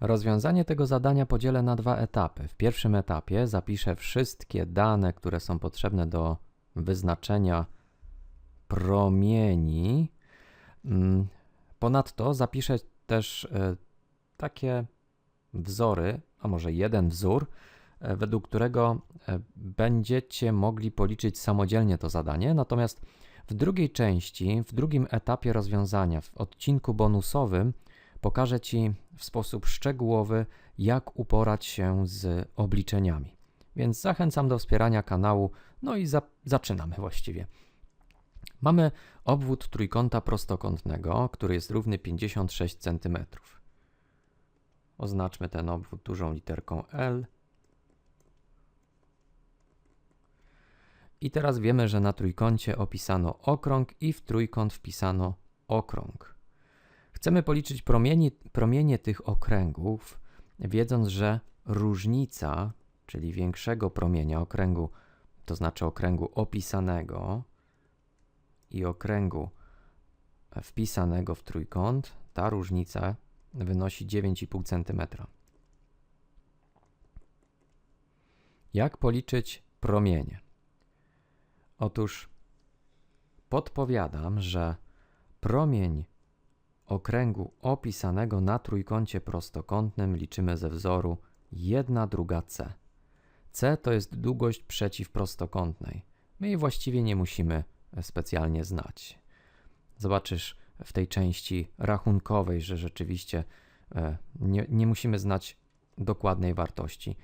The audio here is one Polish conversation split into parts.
Rozwiązanie tego zadania podzielę na dwa etapy. W pierwszym etapie zapiszę wszystkie dane, które są potrzebne do wyznaczenia promieni. Mm, Ponadto zapiszę też e, takie wzory, a może jeden wzór, e, według którego e, będziecie mogli policzyć samodzielnie to zadanie. Natomiast w drugiej części, w drugim etapie rozwiązania, w odcinku bonusowym, pokażę Ci w sposób szczegółowy, jak uporać się z obliczeniami. Więc zachęcam do wspierania kanału, no i za, zaczynamy właściwie. Mamy obwód trójkąta prostokątnego, który jest równy 56 cm. Oznaczmy ten obwód dużą literką L. I teraz wiemy, że na trójkącie opisano okrąg i w trójkąt wpisano okrąg. Chcemy policzyć promienie, promienie tych okręgów, wiedząc, że różnica, czyli większego promienia okręgu, to znaczy okręgu opisanego i okręgu wpisanego w trójkąt, ta różnica wynosi 9,5 cm. Jak policzyć promienie? Otóż podpowiadam, że promień okręgu opisanego na trójkącie prostokątnym liczymy ze wzoru 1 druga c. c to jest długość przeciwprostokątnej. My jej właściwie nie musimy specjalnie znać. Zobaczysz w tej części rachunkowej, że rzeczywiście e, nie, nie musimy znać dokładnej wartości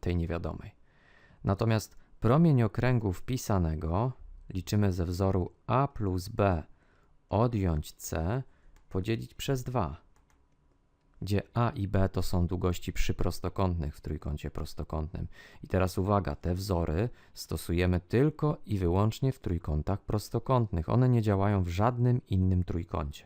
tej niewiadomej. Natomiast promień okręgu wpisanego liczymy ze wzoru a plus b odjąć c podzielić przez 2, gdzie a i b to są długości przyprostokątnych w trójkącie prostokątnym. I teraz uwaga, te wzory stosujemy tylko i wyłącznie w trójkątach prostokątnych. One nie działają w żadnym innym trójkącie.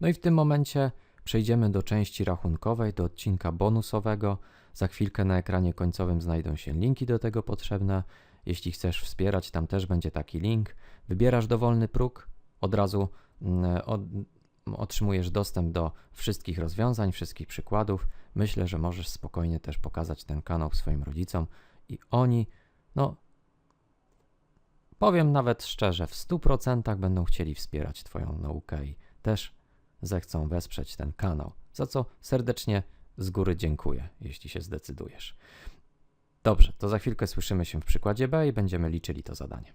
No i w tym momencie przejdziemy do części rachunkowej, do odcinka bonusowego. Za chwilkę na ekranie końcowym znajdą się linki do tego potrzebne. Jeśli chcesz wspierać, tam też będzie taki link. Wybierasz dowolny próg, od razu otrzymujesz dostęp do wszystkich rozwiązań, wszystkich przykładów. Myślę, że możesz spokojnie też pokazać ten kanał swoim rodzicom i oni, no, powiem nawet szczerze, w 100% będą chcieli wspierać Twoją naukę i też zechcą wesprzeć ten kanał, za co serdecznie z góry dziękuję, jeśli się zdecydujesz. Dobrze, to za chwilkę słyszymy się w przykładzie B i będziemy liczyli to zadanie.